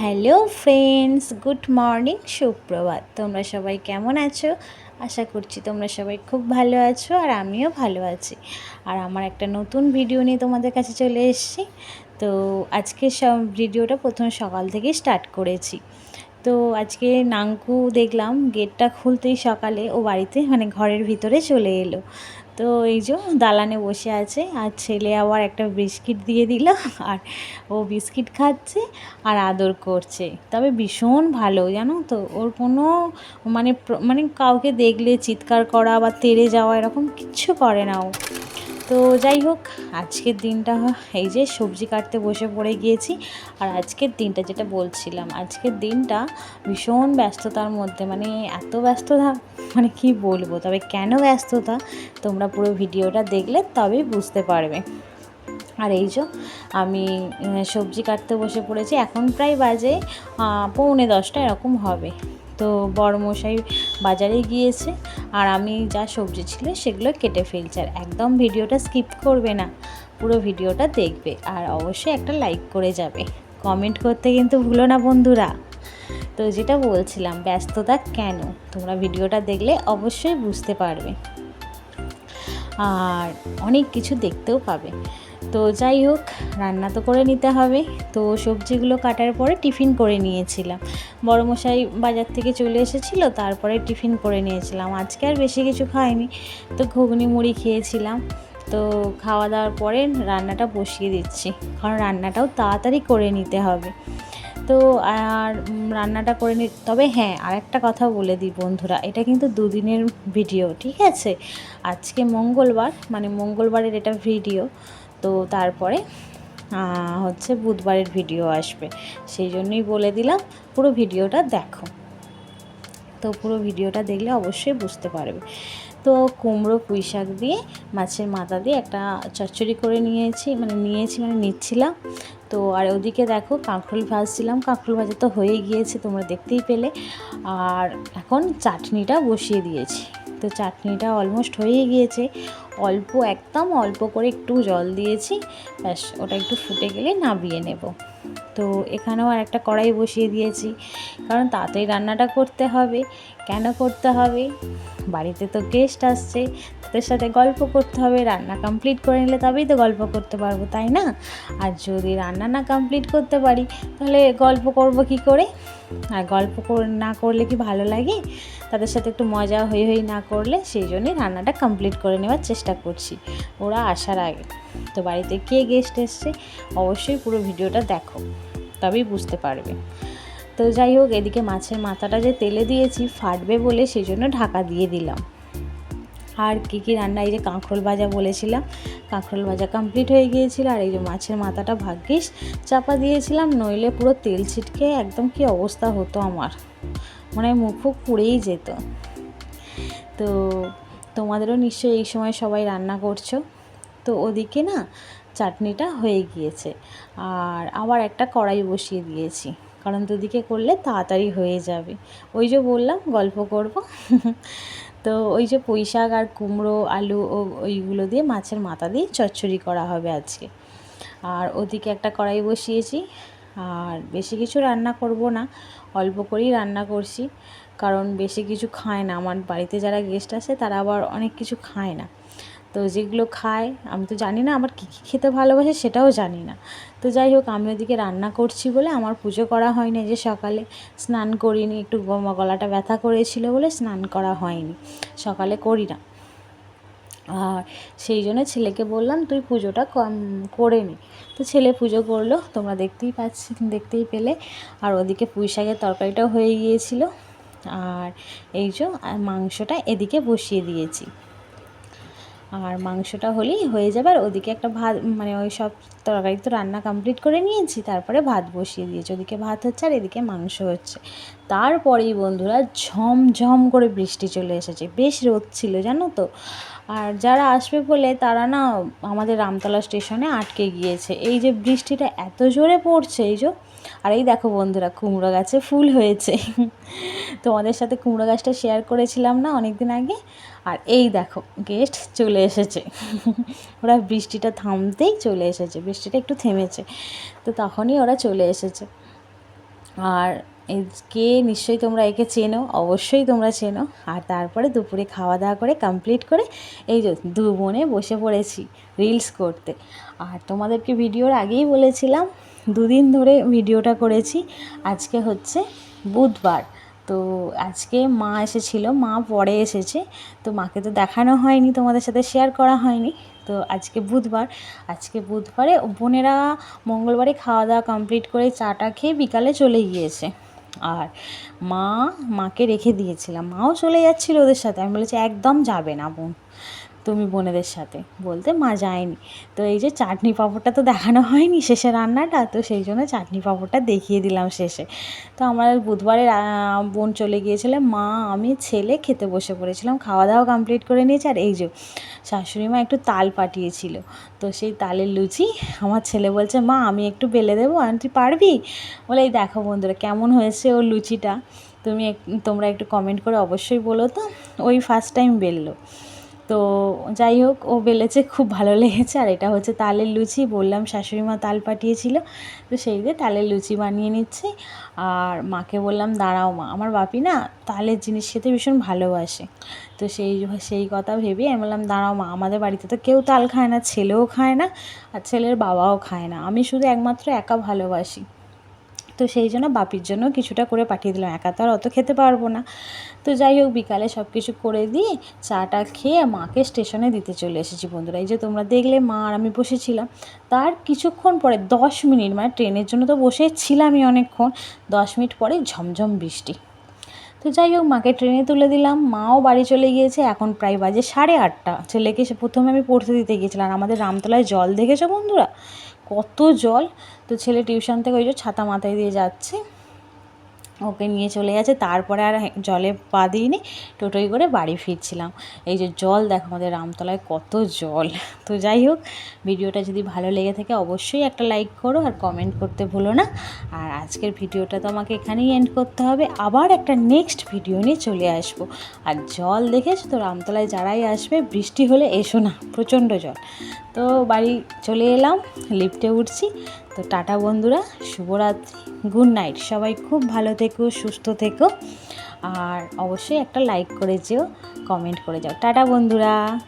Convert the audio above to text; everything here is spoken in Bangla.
হ্যালো ফ্রেন্ডস, গুড মর্নিং, সুপ্রভাত। তোমরা সবাই কেমন আছো? আশা করছি তোমরা সবাই খুব ভালো আছো আর আমিও ভালো আছি। আর আমার একটা নতুন ভিডিও নিয়ে তোমাদের কাছে চলে এসেছি। তো আজকে সব ভিডিওটা প্রথম সকাল থেকেই স্টার্ট করেছি। তো আজকে নাঙ্কু দেখলাম, গেটটা খুলতেই সকালে ও বাড়িতে মানে ঘরের ভিতরে চলে এলো। তো এই যে দালানে বসে আছে, আর ছেলে আবার একটা বিস্কিট দিয়ে দিল, আর ও বিস্কিট খাচ্ছে আর আদর করছে। তবে ভীষণ ভালো, জানো তো? ওর কোনো মানে মানে কাউকে দেখলে চিৎকার করা বা তেড়ে যাওয়া এরকম কিচ্ছু করে না ও। তো যাই হোক, আজকের দিনটা এই যে সবজি কাটতে বসে পড়ে গিয়েছি। আর আজকের দিনটা যেটা বলছিলাম, আজকের দিনটা ভীষণ ব্যস্ততার মধ্যে মানে এত ব্যস্ততা মানে কি বলব, তবে কেন ব্যস্ততা, তোমরা পুরো ভিডিওটা দেখলে তবেই বুঝতে পারবে। আর এই যে আমি সবজি কাটতে বসে পড়েছি, এখন প্রায় বাজে পৌনে দশটা, এরকম হবে। তো বড়মশাই বাজারে গিয়েছে আর আমি যা সবজি ছিল সেগুলো কেটে ফেলছি। আর একদম ভিডিওটা স্কিপ করবে না, পুরো ভিডিওটা দেখবে আর অবশ্যই একটা লাইক করে যাবে। কমেন্ট করতে কিন্তু ভুলো না বন্ধুরা। তো যেটা বলছিলাম, ব্যস্ততা কেন? তোমরা ভিডিওটা দেখলে অবশ্যই বুঝতে পারবে। আর অনেক কিছু দেখতেও পাবে। তো যাই হোক, রান্না তো করে নিতে হবে। তো সবজিগুলো কাটার পরে টিফিন করে নিয়েছিলাম। বড়মশাই বাজার থেকে চলে এসেছিল, তারপরে টিফিন করে নিয়েছিলাম। আজকে আর বেশি কিছু খাইনি। তো ঘুগনি মুড়ি খেয়েছিলাম। তো খাওয়া দাওয়ার পরে রান্নাটা বসিয়ে দিচ্ছি। কারণ রান্নাটাও তাড়াতাড়ি করে নিতে হবে। তো আর রান্নাটা করে নি, তবে হ্যাঁ আর একটা কথা বলে দিই বন্ধুরা। এটা কিন্তু দুদিনের ভিডিও, ঠিক আছে? আজকে মঙ্গলবার মানে মঙ্গলবারের এটা ভিডিও। তো তারপরে হচ্ছে বুধবারের ভিডিও আসবে। সেই জন্যই বলে দিলাম, পুরো ভিডিওটা দেখো। তো পুরো ভিডিওটা দেখলে অবশ্যই বুঝতে পারবে। তো কুমড়ো পুঁই শাক দিয়ে, মাছের মাথা দিয়ে একটা চচ্চড়ি করে নিয়েছি মানে নিয়েছি মানে নিচ্ছিলাম। তো আর ওদিকে দেখো, কাঁকরোল ভাজছিলাম। কাঁকরোল ভাজা তো হয়ে গিয়েছে, তোমরা দেখতেই পেলে। আর এখন চাটনিটা বসিয়ে দিয়েছি। তো চাটনিটা অলমোস্ট হয়ে গিয়েছে। অল্প, একদম অল্প করে একটু জল দিয়েছি, ব্যাস, ওটা একটু ফুটে গেলে নাবিয়ে নেব। তো এখানেও আর একটা কড়াই বসিয়ে দিয়েছি, কারণ তাড়াতাড়ি রান্নাটা করতে হবে। কেন করতে হবে? বাড়িতে তো গেস্ট আসছে, তাদের সাথে গল্প করতে হবে, রান্না কমপ্লিট করে নিলে তবেই তো গল্প করতে পারব, তাই না? আর যদি রান্না না কমপ্লিট করতে পারি, তাহলে গল্প করব কি করে? আর গল্প না করলে কি ভালো লাগে? তাদের সাথে একটু মজা হয়ে হয়ে না করলে সেই জন্যই রান্নাটা কমপ্লিট করে নেওয়ার চেষ্টা করছি, ওরা আসার আগে। তো বাড়িতে কে গেস্ট এসছে? অবশ্যই পুরো ভিডিওটা দেখো, তবেই বুঝতে পারবে। তো যাই হোক, এদিকে মাছের মাথাটা যে তেলে দিয়েছি, ফাটবে বলে সেই জন্য ঢাকা দিয়ে দিলাম। আর কী কী রান্না, এই যে কাঁকরোল ভাজা বলেছিলাম, কাঁকরোল ভাজা কমপ্লিট হয়ে গিয়েছিল। আর এই যে মাছের মাথাটা ভাগ্যিস চাপা দিয়েছিলাম, নইলে পুরো তেল ছিটকে একদম কি অবস্থা হতো আমার। মানে মুখ ফুক পুড়েই যেত। তো তোমাদেরও নিশ্চয়ই এই সময় সবাই রান্না করছ। তো ওদিকে না, চাটনিটা হয়ে গিয়েছে। আর আবার একটা কড়াই বসিয়ে দিয়েছি। কারণ দুদিকে করলে তাড়াতাড়ি হয়ে যাবে। ওই যে বললাম, গল্প করব। তো ওই যে পুঁই শাক আর কুমড়ো, আলু ও ওইগুলো দিয়ে মাছের মাথা দিয়ে চচ্চড়ি করা হবে আজকে। আর ওদিকে একটা কড়াই বসিয়েছি। আর বেশি কিছু রান্না করব না, অল্প করেই রান্না করছি। কারণ বেশি কিছু খায় না। আমার বাড়িতে যারা গেস্ট আসে তারা আবার অনেক কিছু খায় না। তো যেগুলো খায়, আমি তো জানি না আমার কী কী খেতে ভালোবাসে সেটাও জানি না। তো যাই হোক, আমি ওদিকে রান্না করছি বলে আমার পুজো করা হয়নি যে সকালে। স্নান করিনি, একটু গলাটা ব্যথা করেছিল বলে স্নান করা হয়নি। সকালে করি না। আর সেই জন্য ছেলেকে বললাম, তুই পুজোটা করে নি। তো ছেলে পুজো করল, তোমরা দেখতেই পাচ্ছি, দেখতেই পেলে। আর ওদিকে পুঁই শাকের তরকারিটাও হয়ে গিয়েছিল। আর এই যে মাংসটা এদিকে বসিয়ে দিয়েছি। আর মাংসটা হলেই হয়ে যাবে। আর ওদিকে একটা ভাত মানে ওই সব তরকারি তো রান্না কমপ্লিট করে নিয়েছি, তারপরে ভাত বসিয়ে দিয়েছি। ওদিকে ভাত হচ্ছে আর এদিকে মাংস হচ্ছে। তারপরেই বন্ধুরা ঝমঝম করে বৃষ্টি চলে এসেছে। বেশ রোদ ছিল, জানো তো? আর যারা আসবে বলে তারা না আমাদের রামতলা স্টেশনে আটকে গিয়েছে। এই যে বৃষ্টিটা এত জোরে পড়ছে, এই যে, আর এই দেখো বন্ধুরা, কুমড়ো গাছে ফুল হয়েছে। তোমাদের সাথে কুমড়ো গাছটা শেয়ার করেছিলাম না অনেক দিন আগে? আর এই দেখো গেস্ট চলে এসেছে। ওরা বৃষ্টিটা থামতেই চলে এসেছে, বৃষ্টিটা একটু থেমেছে। তো তখনই ওরা চলে এসেছে। আর কে নিশ্চয়ই তোমরা একে চেনো, অবশ্যই তোমরা চেনো। আর তারপরে দুপুরে খাওয়া দাওয়া করে কমপ্লিট করে এই যে দু বোনে বসে পড়েছি রিলস করতে। আর তোমাদেরকে ভিডিওর আগেই বলেছিলাম, দুদিন ধরে ভিডিওটা করেছি। আজকে হচ্ছে বুধবার। তো আজকে মা এসেছিল, মা পরে এসেছে, তো মাকে তো দেখানো হয়নি, তোমাদের সাথে শেয়ার করা হয়নি, তো আজকে বুধবার, আজকে বুধবারে বোনেরা মঙ্গলবারে খাওয়া দাওয়া কমপ্লিট করে চাটা খেয়ে বিকালে চলে গিয়েছে, আর মা, মাকে রেখে দিয়েছিলাম, মাও চলে যাচ্ছিল ওদের সাথে, আমি বলেছি একদম যাবে না বোন তুমি বোনেদের সাথে। বলতে মা যায়নি। তো এই যে চাটনি পাঁপড়টা তো দেখানো হয়নি শেষে রান্নাটা, তো সেই জন্য চাটনি পাঁপড়টা দেখিয়ে দিলাম শেষে। তো আমার বুধবারে বোন চলে গিয়েছিল। মা, আমি, ছেলে খেতে বসে পড়েছিলাম। খাওয়া দাওয়া কমপ্লিট করে নিয়েছি। আর এই যে শাশুড়ি মা একটু তাল পাঠিয়েছিল। তো সেই তালের লুচি আমার ছেলে বলছে, মা, আমি একটু বেলে দেবো। আন্টি, পারবি? বলে, এই দেখো বন্ধুরা, কেমন হয়েছে ওর লুচিটা? তুমি তোমরা একটু কমেন্ট করে অবশ্যই বলো তো। ওই ফার্স্ট টাইম বেললো। তো যাই হোক, ও বেলেছে, খুব ভালো লেগেছে। আর এটা হচ্ছে তালের লুচি, বললাম শাশুড়ি মা তাল পাঠিয়েছিল। তো সেই দিয়ে তালের লুচি বানিয়ে নিচ্ছি। আর মাকে বললাম, দাঁড়াও মা, আমার বাপি না তালের জিনিস খেতে ভীষণ ভালোবাসে। তো সেই সেই কথা ভেবেই আমি বললাম, দাঁড়াও মা, আমাদের বাড়িতে তো কেউ তাল খায় না, ছেলেও খায় না, আর ছেলের বাবাও খায় না। আমি শুধু একমাত্র একা ভালোবাসি। তো সেই জন্য বাপির জন্য কিছুটা করে পাঠিয়ে দিলাম, একা তো আর অত খেতে পারব না। তো যাই হোক, বিকালে সব কিছু করে দিয়ে চাটা খেয়ে মাকে স্টেশনে দিতে চলে এসেছি বন্ধুরা। এই যে তোমরা দেখলে, মা আর আমি বসেছিলাম। তার কিছুক্ষণ পরে, দশ মিনিট মানে ট্রেনের জন্য তো বসে ছিলামই অনেকক্ষণ, দশ মিনিট পরে ঝমঝম বৃষ্টি। তো যাই হোক, মাকে ট্রেনে তুলে দিলাম। মাও বাড়ি চলে গিয়েছে, এখন প্রায় বাজে সাড়ে আটটা। ছেলেকে সে প্রথমে আমি পড়তে দিতে গিয়েছিলাম আমাদের রামতলায় জল দেখেছ বন্ধুরা? কত জল? তো ছেলে টিউশন থেকে ওই যে ছাতা মাথায় দিয়ে যাচ্ছে। ওকে নিয়ে চলে গেছে। তারপরে আর জলে পা দিইনি। টোটোয় করে বাড়ি ফিরছিলাম। এই যে জল, দেখো আমাদের রামতলায় কত জল। তো যাই হোক, ভিডিওটা যদি ভালো লেগে থাকে অবশ্যই একটা লাইক করো আর কমেন্ট করতে ভুলো না। আর আজকের ভিডিওটা তো আমাকে এখানেই এন্ড করতে হবে। আবার একটা নেক্সট ভিডিও নিয়ে চলে আসব। আর জল দেখেছ তো রামতলায় যারাই আসবে, বৃষ্টি হলে এসো না, প্রচণ্ড জল। তো বাড়ি চলে এলাম লিফটে উঠছি। তো টাটা বন্ধুরা, শুভরাত্রি, গুড নাইট। সবাই খুব ভালো থেকো, সুস্থ থেকো। আর অবশ্যই একটা লাইক করে যেও কমেন্ট করে যাও। টাটা বন্ধুরা।